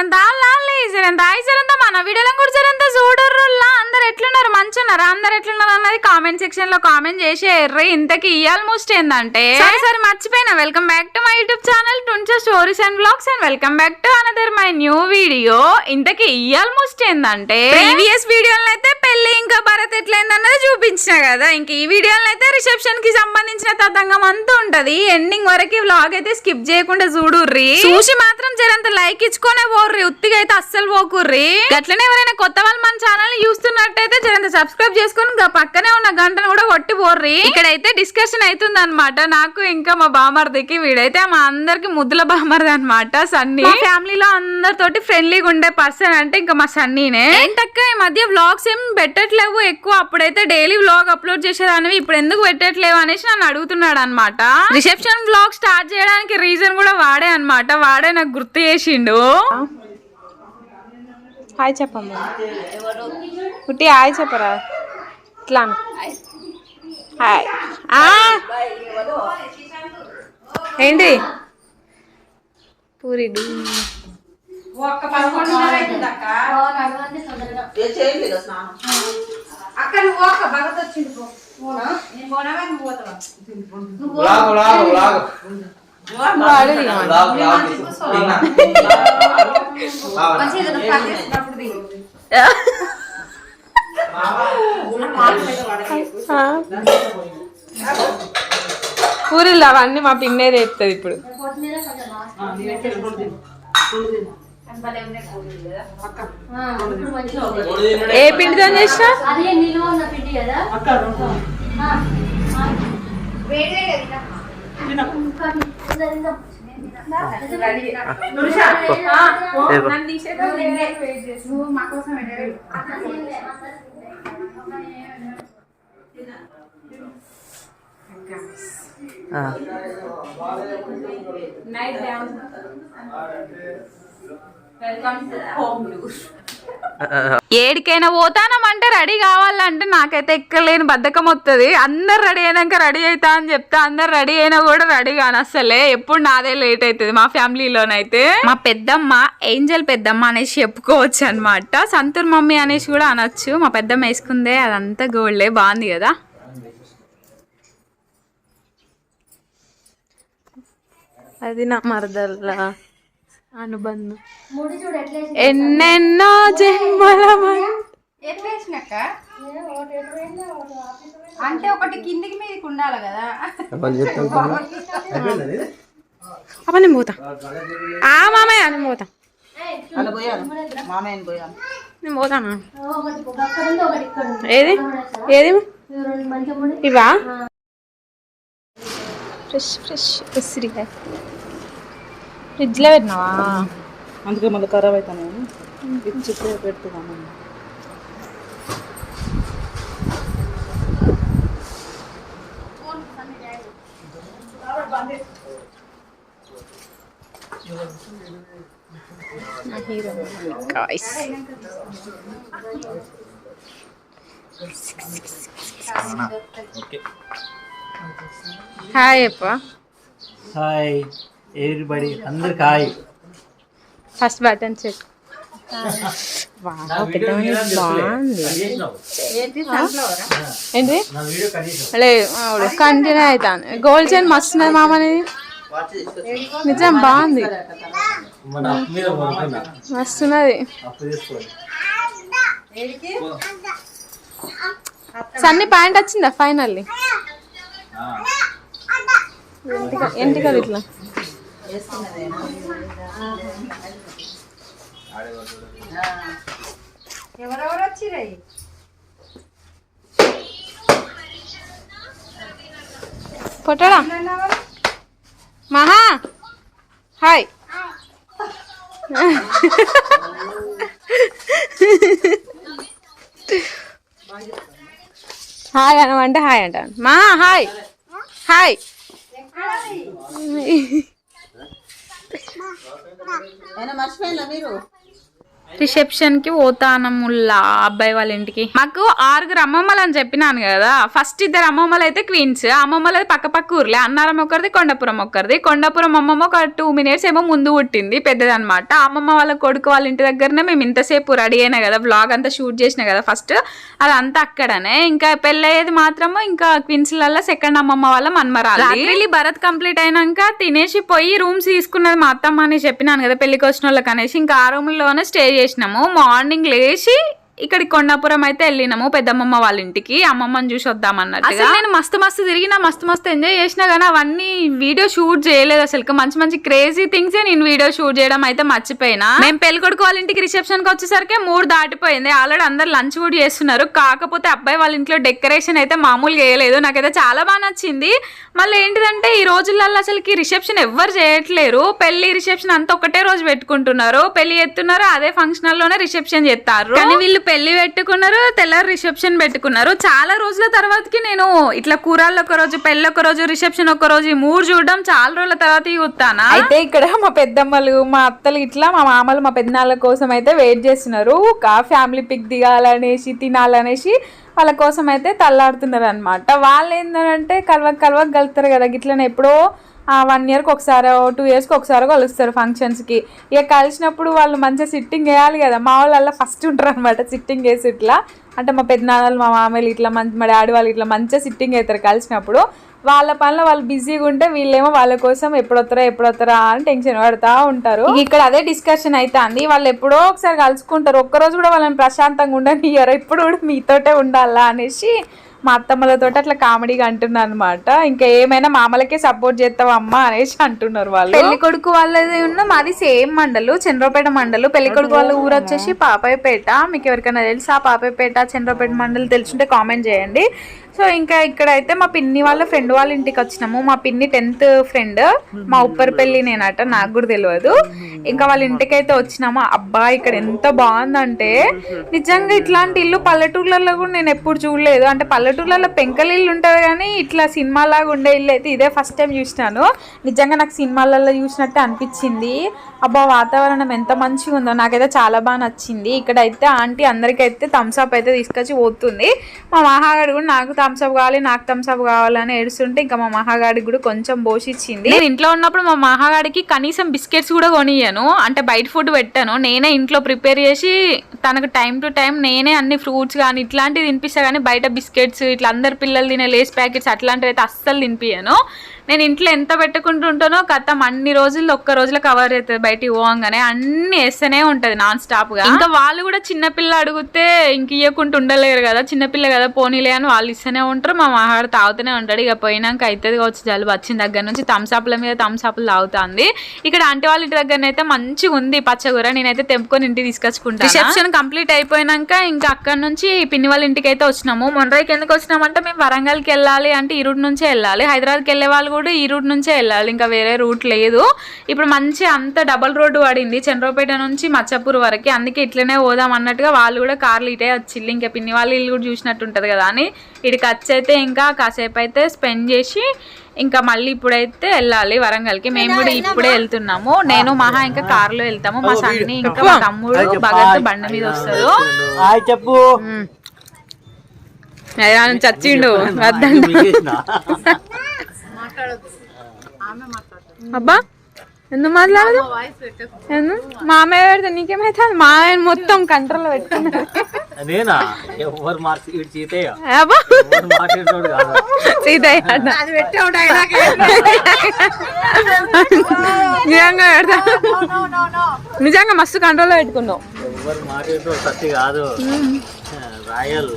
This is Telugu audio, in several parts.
జరంత లాలి జరంత ఐ జరంత మన వీడియోలను కూడా జరంత చూడర్రుల్లా. అందరు ఎట్లున్నారు? మంచున్నారా? అందరు ఎట్లున్నారు అన్నది కామెంట్ సెక్షన్లో కామెంట్ చేసేర్రి. ఇంతకి ఆల్మోస్ట్ ఏందంటే సరే. సరే మర్చిపోయినా. Welcome back to my YouTube channel టుంచా stories and blogs and welcome back to another my new video ఇంతకి ఆల్మోస్ట్ ఏందంటే ప్రీవియస్ వీడియోలో అయితే పెళ్ళి ఇంకా భరత్ ఎట్లయిందన్నది చూపించిన కదా. ఇంక ఈ వీడియోలో అయితే రిసెప్షన్కి సంబంధించిన తతంగం అంతా ఉంటది. ఎండింగ్ వరకు వ్లాగ్ అయితే స్కిప్ చేయకుండా చూడుర్రి. చూసి మాత్రం జరంత లైక్ ఇచ్చుకొనే పోర్రి. ఉత్తిగా అయితే అస్సలు పోకుర్రి. అట్లనే ఎవరైనా కొత్త వాళ్ళు మన ఛానల్ చూస్తున్నట్టయితే జరంత సబ్స్క్రైబ్ చేసుకొని పక్కనే ఉన్న గంటను కూడా కొట్టి పోర్రి. ఇక్కడైతే డిస్కషన్ అవుతుంది అనమాట నాకు ఇంకా మా బామర్దికి వీడైతే మా అందరికి ముద్దుల బామర్ది అనమాట సన్నీ. ఫ్యామిలీలో అందరితోటి ఫ్రెండ్లీగా ఉండే పర్సన్ అంటే ఇంకా మా సన్నీనే. ఏంటక్క ఈ మధ్య వ్లాగ్స్ ఏం పెట్టట్లేవు ఎక్కువ. అప్పుడైతే డైలీ వ్లాగ్ అప్లోడ్ చేసేదానివి ఇప్పుడు ఎందుకు పెట్టట్లేవు అనేసి నన్ను అడుగుతున్నాడు అనమాట రిసెప్షన్ వ్లాగ్ స్టార్ట్ చేయడానికి రీజన్ కూడా వాడే అన్నమాట. వాడే నాకు గుర్తు చేసిండు. హాయ్ చెప్పమ్మా. పుట్టి హాయ్ చెప్పరా? ఇట్లా. హాయ్! ఏంటి? పూరి లాగు లాగు లాగు. లాగు లాగు. తిన్నా. పూరీలు అవన్నీ మా పిన్నే తెస్తుంది ఇప్పుడు. ఏ పిండితో చేసినా? అదే ఉన్న పిండి కదా ఆ, ఆ. ఏడికైనా పోతానమంటే రెడీ కావాలంటే నాకైతే ఎక్కలేని బద్ధకం వస్తుంది అందరు రెడీ అయినాక రెడీ అవుతా అని చెప్తా. అందరు రెడీ అయినా కూడా రెడీ కాను అసలే ఎప్పుడు నాదే లేట్ అవుతుంది మా ఫ్యామిలీలోనైతే. మా పెద్దమ్మ ఏంజల్ పెద్దమ్మ అనేసి చెప్పుకోవచ్చు అనమాట సంతూర్ మమ్మీ అనేసి కూడా అనొచ్చు. మా పెద్దమ్మ వేసుకుందే అదంతా గోల్డే బాగుంది కదా. అది నా మరదల్లా. అనుబంధం? ఎన్నెన్నో జన్మల. అంటే ఒకటి కిందికి మీదకి ఉండాలి కదా. నేను పోతా. ఆ మామయ్య నేను పోతా. నేను పోతాను ఏది? ఏది? ఇవి రెండు మంచిగా ముడి. ఇవా? ఫ్రెష్ ఫ్రెష్ ఉసిరికాయ. ఫ్రిడ్జ్లో పెట్టినావా? అందుకే మళ్ళీ ఖరాబ్ అవుతాను ఇచ్చి పెడుతున్నాను. నా హీరో. గాయ్స్ హాయ్ అప్ప. హాయ్. ఎవ్రీబడి అందరికి హాయ్ ఫస్ట్ బటన్ చెక్ ఏంటి సన్ఫ్లవర్ ఏంటి? నా వీడియో కనీసం లేదు కంటిన్యూ అవుతాను గోల్డ్ చైన్ మస్తు ఉన్నది మామ అనేది నిజం బాగుంది మన అప్పు మీద కొనుక్కున్నా. మస్తు ఉన్నది. అప్పు తీసుకోండి. ఏడికి సన్ని ప్యాంట్ వచ్చిందా ఫైనల్లీ కదా ఇట్లా? ఎవరెవరు వచ్చిరాయి పొట్టడా? మహా? హాయ్. హాయ్ అనమంటే హాయ్ అంటాను. మా హాయ్. హాయ్. అయినా మర్చిపోయినా మీరు? రిసెప్షన్కి పోతానముల్లా అబ్బాయి వాళ్ళ ఇంటికి. మాకు ఆరుగురు అమ్మమ్మలు అని చెప్పినాను కదా ఫస్ట్ ఇద్దరు అమ్మమ్మలు అయితే క్వీన్స్. అమ్మమ్మలు పక్క పక్క ఊర్లే. అన్నారం ఒకరిది కొండపురం ఒకరిది కొండపురం అమ్మమ్మ ఒక టూ మినిట్స్ ఏమో ముందు పుట్టింది పెద్దదన్నమాట. అమ్మమ్మ వాళ్ళ కొడుకు వాళ్ళ ఇంటి దగ్గరనే మేము ఇంతసేపు రెడీ అయినా కదా బ్లాగ్ అంతా షూట్ చేసిన కదా ఫస్ట్. అదంతా అక్కడనే. ఇంకా పెళ్ళయ్యేది మాత్రము ఇంకా క్వీన్స్లలో సెకండ్ అమ్మమ్మ వాళ్ళ మన్మరాలు. రాత్రి భరత్ కంప్లీట్ అయినాక తినేసి పోయి రూమ్స్ తీసుకున్నది మా అత్తమ్మ అని చెప్పినాను కదా పెళ్ళికి వచ్చిన వాళ్ళకి అనేసి ఇంకా ఆ రూమ్లోనే స్టే చేసినాము. మార్నింగ్ లేచి ఇక్కడ కొండాపురం అయితే వెళ్ళినాము పెద్దమ్మమ్మ వాళ్ళ ఇంటికి. అమ్మమ్మని చూసి వద్దాం అన్నట్టుగా నేను మస్తు మస్తు తిరిగినా మస్తు మస్తు ఎంజాయ్ చేసినా కానీ అవన్నీ వీడియో షూట్ చేయలేదు అసలు. మంచి మంచి క్రేజీ థింగ్స్ నేను వీడియో షూట్ చేయడం అయితే మర్చిపోయినా. మేము పెళ్ళి కొడుకు వాళ్ళ ఇంటికి రిసెప్షన్కి వచ్చేసరికి మూడు దాటిపోయింది. ఆల్రెడీ అందరు లంచ్ కూడా చేస్తున్నారు. కాకపోతే అబ్బాయి వాళ్ళ ఇంట్లో డెకరేషన్ అయితే మామూలుగా వేయలేదు నాకైతే చాలా బాగా నచ్చింది. మళ్ళీ ఏంటిదంటే ఈ రోజులలో అసలుకి రిసెప్షన్ ఎవ్వరు చేయట్లేరు. పెళ్ళి రిసెప్షన్ అంతా ఒకటే రోజు పెట్టుకుంటున్నారు. పెళ్ళి ఎత్తున్నారు అదే ఫంక్షన్లోనే రిసెప్షన్ చేస్తారు. కానీ వీళ్ళు పెళ్ళి పెట్టుకున్నారు తెల్లారి రిసెప్షన్ పెట్టుకున్నారు. చాలా రోజుల తర్వాతకి నేను ఇట్లా కూరల్లో ఒక రోజు పెళ్ళి ఒక రోజు రిసెప్షన్ ఒక రోజు ఈ మూడు చూడడం చాలా రోజుల తర్వాత చూస్తానా అయితే ఇక్కడ మా పెద్దమ్మలు మా అత్తలు ఇట్లా మా మామలు మా పెద్దనాళ్ళ కోసం అయితే వెయిట్ చేస్తున్నారు. ఒక ఫ్యామిలీ పిక్ దిగాలనేసి తినాలనేసి వాళ్ళ కోసం అయితే తల్లాడుతున్నారు అనమాట వాళ్ళు ఏంటంటే కలవక కలవక కలుతారు కదా గిట్లనే ఎప్పుడో వన్ ఇయర్కి ఒకసారి టూ ఇయర్స్కి ఒకసారి కలుస్తారు ఫంక్షన్స్కి ఇక కలిసినప్పుడు వాళ్ళు మంచిగా సిట్టింగ్ వేయాలి కదా. మా వాళ్ళు ఫస్ట్ ఉంటారు అనమాట సిట్టింగ్ వేసి ఇట్లా. అంటే మా పెద్దనాన్నలు మా మామయ్యలు ఇట్లా మంచి మా డాడీ వాళ్ళు ఇట్లా మంచిగా సిట్టింగ్ అవుతారు కలిసినప్పుడు. వాళ్ళ పనిలో వాళ్ళు బిజీగా ఉంటే వీళ్ళేమో వాళ్ళ కోసం ఎప్పుడొస్తారా ఎప్పుడొస్తారా అని టెన్షన్ పడతా ఉంటారు. ఇక్కడ అదే డిస్కషన్ అవుతుంది వాళ్ళు ఎప్పుడో ఒకసారి కలుసుకుంటారు. ఒక్కరోజు కూడా వాళ్ళని ప్రశాంతంగా ఉండనియ్యారు. ఎప్పుడు కూడా మీతోటే ఉండాలా అనేసి మా అత్తమ్మలతో అట్లా కామెడీగా అంటున్నారు అనమాట ఇంకా ఏమైనా మామలకే సపోర్ట్ చేస్తావు అమ్మ అనేసి అంటున్నారు వాళ్ళు. పెళ్ళి కొడుకు వాళ్ళది ఉన్న మాది సేమ్ మండలు చంద్రపేట మండలు. పెళ్ళి కొడుకు వాళ్ళ ఊరు వచ్చేసి పాపాయపేట మీకు ఎవరికైనా తెలుసు? ఆ పాపాయపేట చంద్రపేట మండలి తెలుసుంటే కామెంట్ చేయండి. సో ఇంకా ఇక్కడ అయితే మా పిన్ని వాళ్ళ ఫ్రెండ్ వాళ్ళ ఇంటికి వచ్చినాము. మా పిన్ని టెన్త్ ఫ్రెండ్ మా ఉప్పరపల్లి నేనట నాకు కూడా తెలియదు. ఇంకా వాళ్ళ ఇంటికి అయితే వచ్చినాము. అబ్బా ఇక్కడ ఎంత బాగుందంటే నిజంగా ఇట్లాంటి ఇల్లు పల్లెటూర్లలో కూడా నేను ఎప్పుడు చూడలేదు. అంటే పల్లెటూర్లలో పెంకల ఇల్లు ఉంటుంది కానీ ఇట్లా సినిమాలాగా ఉండే ఇల్లు అయితే ఇదే ఫస్ట్ టైం చూసినాను. నిజంగా నాకు సినిమాలలో చూసినట్టే అనిపించింది. అబ్బా వాతావరణం ఎంత మంచిగా ఉందో. నాకైతే చాలా బాగా నచ్చింది. ఇక్కడైతే ఆంటీ అందరికైతే థమ్స్అప్ అయితే తీసుకొచ్చి పోతుంది. మా మహాగాడు కూడా నాకు థమ్స్అప్ కావాలి నాకు థమ్స్అప్ కావాలని ఏడుస్తుంటే ఇంకా మా మహాగాడికి కూడా కొంచెం పోషించింది నేను ఇంట్లో ఉన్నప్పుడు మా మహాగాడికి కనీసం బిస్కెట్స్ కూడా కొనియను అంటే బయట ఫుడ్ పెట్టాను. నేనే ఇంట్లో ప్రిపేర్ చేసి తనకు టైం టు టైం నేనే అన్ని ఫ్రూట్స్ కానీ ఇట్లాంటివి తినిపిస్తా కానీ బయట బిస్కెట్స్ ఇట్లా అందరు పిల్లలు తినే లేస్ ప్యాకెట్స్ అట్లాంటివి అయితే అస్సలు తినిపించాను నేను ఇంట్లో ఎంత పెట్టుకుంటుంటానో కథం అన్ని రోజుల్లో ఒక్క రోజులో కవర్ అవుతుంది బయటికి పోగానే అన్ని వేస్తూనే ఉంటది నాన్ స్టాప్గా. ఇంకా వాళ్ళు కూడా చిన్నపిల్ల అడిగితే ఇంక ఇవ్వకుండా ఉండలేరు కదా. చిన్నపిల్ల కదా పోనీలే అని వాళ్ళు ఇస్తూనే ఉంటారు. మా మహాడు తాగుతూనే ఉంటాడు. ఇక పోయినాక అవుతుంది కావచ్చు జలుబు. వచ్చిన దగ్గర నుంచి థమ్స్అప్ల మీద థమ్స్అప్లు తాగుతుంది. ఇక్కడ ఆంటీ వాళ్ళ ఇంటి దగ్గర అయితే మంచిగా ఉంది పచ్చగూర నేనైతే తెంపుకొని ఇంటికి తీసుకొచ్చుకుంటాను. రిసెప్షన్ కంప్లీట్ అయిపోయినాక ఇంకా అక్కడ నుంచి పిన్ని వాళ్ళ ఇంటికి అయితే వచ్చినాము. మొన్నరైకి ఎందుకు వచ్చినామంటే మేము వరంగల్కి వెళ్ళాలి అంటే రూట్ నుంచే వెళ్ళాలి. హైదరాబాద్కి వెళ్ళే వాళ్ళు కూడా ఈ రూట్ నుంచే వెళ్ళాలి ఇంకా వేరే రూట్ లేదు. ఇప్పుడు మంచి అంత డబల్ రోడ్డు పడింది చంద్రపేట నుంచి మచ్చపూర్ వరకు. అందుకే ఇట్లనే పోదాం అన్నట్టుగా వాళ్ళు కూడా కార్లు ఇటే వచ్చిల్లు ఇంకా పిన్ని వాళ్ళ ఇల్లు కూడా చూసినట్టు ఉంటుంది కదా అని. ఇక్కడికి వచ్చి అయితే ఇంకా కాసేపు అయితే స్పెండ్ చేసి ఇంకా మళ్ళీ ఇప్పుడైతే వెళ్ళాలి వరంగల్కి. మేము కూడా ఇప్పుడే వెళ్తున్నాము. నేను మహా ఇంకా కారులో వెళ్తాము. మా సన్ని ఇంకా మా తమ్ముడు భగత్ బండి మీద వస్తారు చెప్పు. చచ్చిండు వద్దంట. అబ్బా ఎందుకు మాట్లాడదు? మామయ్య పెడితే నీకేమైతుంది? మామయ్య మొత్తం కంట్రోల్ పెట్టుకున్నాడు. ఎవరు మార్చి సీతయ్య. నిజంగా పెడతా. నిజంగా మస్తు కంట్రోల్ పెట్టుకున్నావు. ఎవరు మార్చేటోడు సత్తి కాదు. రాయల్.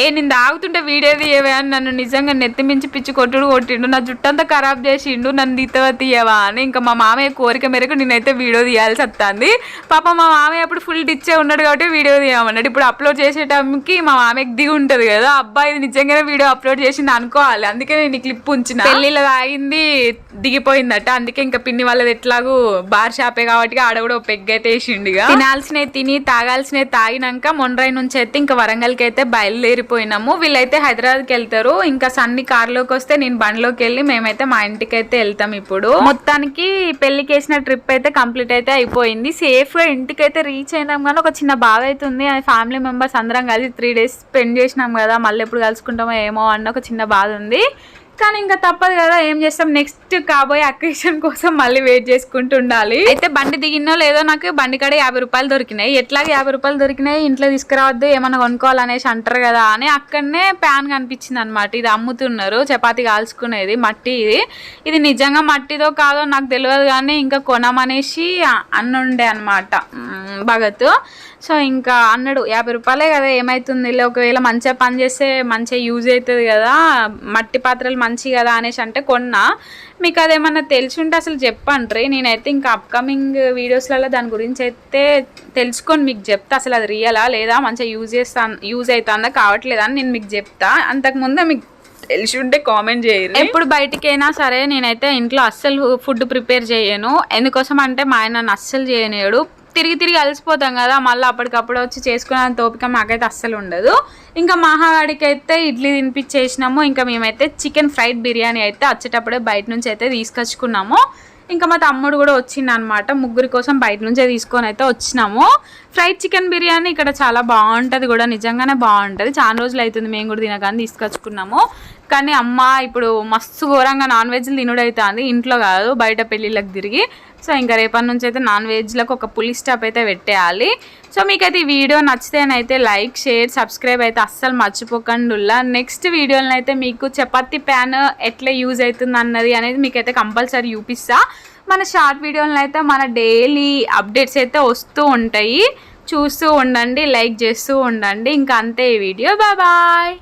ఏ నేను తాగుతుంటే వీడియో తీయవే అని నన్ను నిజంగా నెత్తి మించి పిచ్చి కొట్టుడు కొట్టిండు. నా జుట్టంతా ఖరాబ్ చేసిండు. నన్ను తీతవ తీయవా అని ఇంకా మా మామయ్య కోరిక మేరకు నేనైతే వీడియో తీయాల్సి వస్తుంది. పాప మా మామయ్య అప్పుడు ఫుల్ డిచ్చే ఉన్నాడు కాబట్టి వీడియో తీయమన్నాడు. ఇప్పుడు అప్లోడ్ చేసేటంకి మా మామయ్యకి దిగి ఉంటుంది కదా. అబ్బాయి ఇది నిజంగానే వీడియో అప్లోడ్ చేసింది అనుకోవాలి. అందుకే నేను ఈ క్లిప్ ఉంచిన. పెళ్ళిలో తాగింది దిగిపోయిందట. అందుకే ఇంకా పిన్ని వాళ్ళది ఎట్లాగూ బార్ షాపే కాబట్టి ఆడ కూడా పెగ్గైతే పెగ్ వేసిండు తినాల్సినవి తిని తాగాల్సినవి తాగినాక మొండ్రై నుంచి అయితే ఇంకా వరంగల్కి అయితే బయలుదేరి వెళ్ళిపోయినాము. వీళ్ళైతే హైదరాబాద్కి వెళ్తారు. ఇంకా సన్ని కార్లోకి వస్తే నేను బండ్లోకి వెళ్ళి మేమైతే మా ఇంటికి అయితే వెళ్తాం ఇప్పుడు. మొత్తానికి పెళ్ళికి వేసిన ట్రిప్ అయితే కంప్లీట్ అయితే అయిపోయింది. సేఫ్గా ఇంటికి అయితే రీచ్ అయినాం కానీ ఒక చిన్న బాధ అవుతుంది ఫ్యామిలీ మెంబర్స్ అందరం కలిసి త్రీ డేస్ స్పెండ్ చేసినాం కదా. మళ్ళీ ఎప్పుడు కలుసుకుంటామో ఏమో అన్న ఒక చిన్న బాధ ఉంది. కానీ ఇంకా తప్పదు కదా ఏం చేస్తాం? నెక్స్ట్ కాబోయే అకేషన్ కోసం మళ్ళీ వెయిట్ చేసుకుంటుండాలి. అయితే బండి దిగినో లేదో నాకు బండి కాడ యాభై రూపాయలు దొరికినాయి. ఎట్లాగే యాభై రూపాయలు దొరికినాయి? ఇంట్లో తీసుకురావద్దు ఏమన్నా కొనుక్కోవాలనేసి అంటారు కదా అని అక్కడనే ప్యాన్ కనిపించింది అనమాట ఇది అమ్ముతున్నారు చపాతి కాల్చుకునేది మట్టి ఇది. ఇది నిజంగా మట్టిదో కాదో నాకు తెలియదు కానీ ఇంకా కొనమనేసి అన్నుండే అనమాట భగత్. సో ఇంకా అన్నాడు యాభై రూపాయలే కదా ఏమవుతుంది ఒకవేళ మంచిగా పని చేస్తే మంచిగా యూజ్ అవుతుంది కదా మట్టి పాత్రలు మంచి కదా అనేసి అంటే కొన్నా. మీకు అదేమన్నా తెలిసి ఉంటే అసలు చెప్పండి నేనైతే ఇంకా అప్కమింగ్ వీడియోస్లలో దాని గురించి అయితే తెలుసుకొని మీకు చెప్తా. అసలు అది రియలా లేదా? మంచిగా యూజ్ చేస్తా యూజ్ అవుతుందా కావట్లేదా అని నేను మీకు చెప్తా. అంతకుముందే మీకు తెలిసి ఉంటే కామెంట్ చేయరు ఎప్పుడు బయటికైనా సరే నేనైతే ఇంట్లో అస్సలు ఫుడ్ ప్రిపేర్ చేయను. ఎందుకోసం అంటే మా ఆయన నన్ను అస్సలు చేయలేడు తిరిగి తిరిగి అలసిపోతాం కదా మళ్ళీ అప్పటికప్పుడు వచ్చి చేసుకునే తోపిక మాకైతే అస్సలు ఉండదు. ఇంకా మహావాడికి అయితే ఇడ్లీ తినిపించేసినాము. ఇంకా మేమైతే చికెన్ ఫ్రైడ్ బిర్యానీ అయితే వచ్చేటప్పుడే బయట నుంచి అయితే తీసుకొచ్చుకున్నాము. ఇంకా మా తమ్ముడు కూడా వచ్చిండు అనమాట ముగ్గురి కోసం బయట నుంచే తీసుకొని అయితే వచ్చినాము. ఫ్రైడ్ చికెన్ బిర్యానీ ఇక్కడ చాలా బాగుంటుంది కూడా. నిజంగానే బాగుంటుంది. చాలా రోజులు అవుతుంది మేము కూడా తినగానే తీసుకొచ్చుకున్నాము. కానీ అమ్మ ఇప్పుడు మస్తు ఘోరంగా నాన్ వెజ్లు తినుడు అవుతుంది ఇంట్లో కాదు బయట పెళ్ళిళ్ళకి తిరిగి. సో ఇంకా రేపటి నుంచి అయితే నాన్ వెజ్లకు ఒక పులి స్టాప్ అయితే పెట్టేయాలి. సో మీకైతే ఈ వీడియో నచ్చితేనైతే లైక్ షేర్ సబ్స్క్రైబ్ అయితే అస్సలు మర్చిపోకండి నెక్స్ట్ వీడియోలో అయితే మీకు చపాతి ప్యాన్ ఎట్లా యూజ్ అవుతుంది అన్నది అనేది మీకైతే కంపల్సరీ చూపిస్తా. మన షార్ట్ వీడియోలను అయితే మన డైలీ అప్డేట్స్ అయితే వస్తూ ఉంటాయి. చూస్తూ ఉండండి లైక్ చేస్తూ ఉండండి. ఇంకా అంతే ఈ వీడియో. బాయ్.